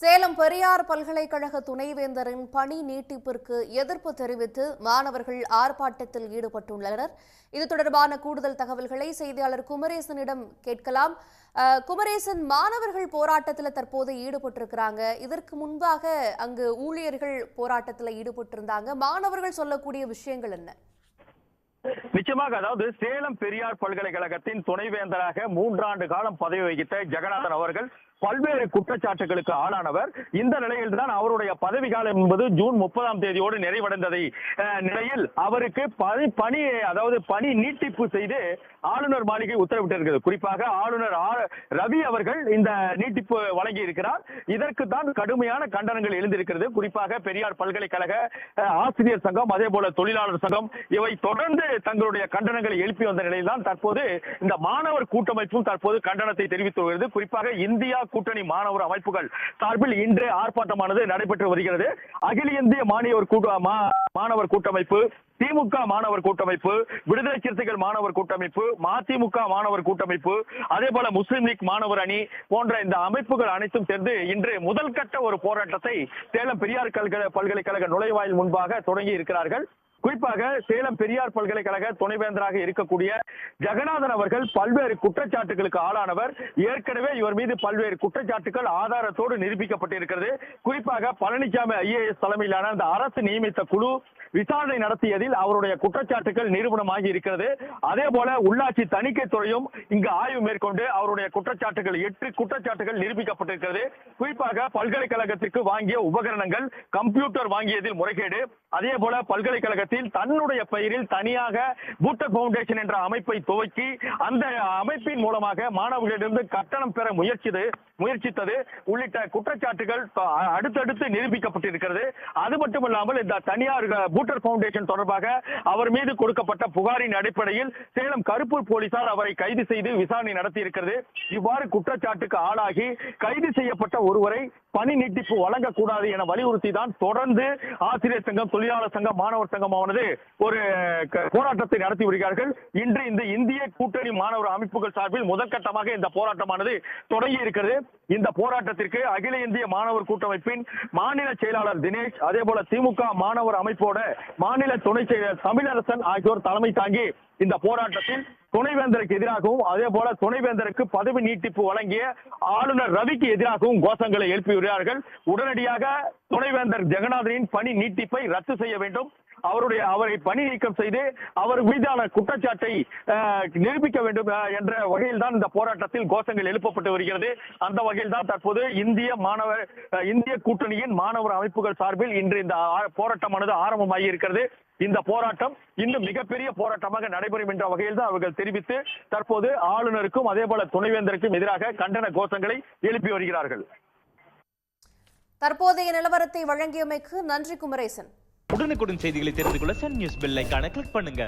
சேலம் பெரியார் பல்கலைக்கழக துணைவேந்தரின் பணி நீட்டிப்பிற்கு எதிர்ப்பு தெரிவித்து மாணவர்கள் ஆர்ப்பாட்டத்தில் ஈடுபட்டுள்ளனர். இது தொடர்பான கூடுதல் தகவல்களை செய்தியாளர் குமரேசனிடம் கேட்கலாம். குமரேசன் மாணவர்கள் போராட்டத்தில் தற்போது ஈடுபட்டிருக்கிறாங்க. இதற்கு முன்பாக அங்கு ஊழியர்கள் போராட்டத்தில் ஈடுபட்டிருந்தாங்க. மாணவர்கள் சொல்லக்கூடிய விஷயங்கள் என்ன? நிச்சயமாக அதாவது சேலம் பெரியார் பல்கலைக்கழகத்தின் துணைவேந்தராக மூன்றாண்டு காலம் பதவி வகித்த ஜெகநாதன் அவர்கள் பல்வேறு குற்றச்சாட்டுகளுக்கு ஆளானவர். இந்த நிலையில் தான் அவருடைய பதவி காலம் என்பது ஜூன் முப்பதாம் தேதியோடு நிறைவடைந்ததை நிலையில் அவருக்கு பணி பணி அதாவது பணி நீட்டிப்பு செய்து ஆளுநர் மாளிகை உத்தரவிட்டிருக்கிறது. குறிப்பாக ஆளுநர் ரவி அவர்கள் இந்த நீட்டிப்பு வழங்கி இருக்கிறார் இதற்கு தான் கடுமையான கண்டனங்கள் எழுந்திருக்கிறது. குறிப்பாக பெரியார் பல்கலைக்கழக ஆசிரியர் சங்கம் அதே போல தொழிலாளர் சங்கம் இவை தொடர்ந்து தங்களுடைய கண்டனங்களை எழுப்பி வந்த நிலையில்தான் தற்போது இந்த மாணவர் கூட்டமைப்பும் தற்போது கண்டனத்தை தெரிவித்து வருகிறது. குறிப்பாக இந்தியா கூட்டணி மாணவர் அமைப்புகள் சார்பில் இன்று ஆர்ப்பாட்டமானது நடைபெற்று வருகிறது. அகில இந்திய மாணவர் மாணவர் கூட்டமைப்பு திமுக மாணவர் கூட்டமைப்பு விடுதலை சிறுத்தைகள் மாணவர் கூட்டமைப்பு மதிமுக மாணவர் கூட்டமைப்பு அதே போல முஸ்லிம் லீக் மாணவர் அணி போன்ற இந்த அமைப்புகள் அனைத்தும் சேர்ந்து இன்று முதல் கட்ட ஒரு போராட்டத்தை சேலம் பெரியார் கல்க- பல்கலைக்கழக நுழைவாயில் முன்பாக தொடங்கி இருக்கிறார்கள். குறிப்பாக சேலம் பெரியார் பல்கலைக்கழக துணைவேந்தராக இருக்கக்கூடிய ஜெகநாதன் அவர்கள் பல்வேறு குற்றச்சாட்டுகளுக்கு ஆளானவர். ஏற்கனவே இவர் மீது பல்வேறு குற்றச்சாட்டுகள் ஆதாரத்தோடு நிரூபிக்கப்பட்டிருக்கிறது. குறிப்பாக பழனிசாமி ஐஏஎஸ் தலைமையிலான அந்த அரசு நியமித்த குழு விசாரணை நடத்தியதில் அவருடைய குற்றச்சாட்டுகள் நிரூபணமாகி இருக்கிறது. அதே போல உள்ளாட்சி தணிக்கை துறையும் இங்கு ஆய்வு மேற்கொண்டு அவருடைய குற்றச்சாட்டுகள் எட்டு குற்றச்சாட்டுகள் நிரூபிக்கப்பட்டிருக்கிறது. குறிப்பாக பல்கலைக்கழகத்திற்கு வாங்கிய உபகரணங்கள் கம்ப்யூட்டர் வாங்கியதில் முறைகேடு. அதே போல பல்கலைக்கழக பல்கலைக்கழகத்தில் தன்னுடைய பெயரில் தனியாக பூட்டர் பவுண்டேஷன் என்ற அமைப்பை துவக்கி அந்த அமைப்பின் மூலமாக மாணவர்களிடமிருந்து கட்டணம் பெற முயற்சிது முயற்சித்தது. உள்ளிட்ட குற்றச்சாட்டுகள் அடுத்தடுத்து நிரூபிக்கப்பட்டிருக்கிறது. அது மட்டுமல்லாமல் இந்த தனியார் பூட்டர் பவுண்டேஷன் தொடர்பாக அவர் மீது கொடுக்கப்பட்ட புகாரின் அடிப்படையில் சேலம் கருப்பூர் போலீசார் அவரை கைது செய்து விசாரணை நடத்தி இருக்கிறது இவ்வாறு குற்றச்சாட்டுக்கு ஆளாகி கைது செய்யப்பட்ட ஒருவரை பணி நீட்டிப்பு வழங்கக்கூடாது என வலியுறுத்தி தான் தொடர்ந்து ஆசிரியர் சங்கம் தொழிலாளர் சங்கம் மாணவர் சங்கம் சங்கமானது ஒரு போராட்டத்தை நடத்தி வருகிறார்கள். இன்று இந்த இந்திய கூட்டணி மாணவர் அமைப்புகள் சார்பில் முதற்கட்டமாக இந்த போராட்டமானது தொடங்கி இருக்கிறது. இந்த போராட்டத்திற்கு அகில இந்திய மாணவர் கூட்டமைப்பின் மாநில செயலாளர் தினேஷ் அதே போல திமுக மாணவர் அமைப்போட மாநில துணை செயலர் தமிழரசன் ஆகியோர் தலைமை தாங்கி இந்த போராட்டத்தில் துணைவேந்தருக்கு எதிராகவும் அதே போல துணைவேந்தருக்கு பதவி நீட்டிப்பு வழங்கிய ஆளுநர் ரவிக்கு எதிராகவும் கோஷங்களை எழுப்பி உடனடியாக துணைவேந்தர் ஜெகநாதனின் பணி நீட்டிப்பை ரத்து செய்ய வேண்டும். அவருடைய அவரை பணி நீக்கம் செய்து அவர் மீதான குற்றச்சாட்டை நிரூபிக்க வேண்டும் என்ற வகையில் தான் இந்த போராட்டத்தில் கோஷங்கள் எழுப்பப்பட்டு வருகிறது. அந்த வகையில் தான் தற்போது இந்திய மாணவர் இந்திய கூட்டணியின் மாணவர் அமைப்புகள் சார்பில் இன்று இந்த போராட்டமானது ஆரம்பமாகி இருக்கிறது. இந்த போராட்டம் இன்னும் மிகப்பெரிய போராட்டமாக நடைபெறும் என்ற வகையில் தான் அவர்கள் தெரிவித்து தற்போது ஆளுநருக்கும் அதே போல துணைவேந்தருக்கும் எதிராக கண்டன கோஷங்களை எழுப்பி வருகிறார்கள். தற்போதைய நிலவரத்தை வழங்கியமைக்கு நன்றி குமரேசன். உடனுக்குடன் செய்திகளை தெரிந்து கொள்ள சன் நியூஸ் பெல் ஐகானை கிளிக் பண்ணுங்க.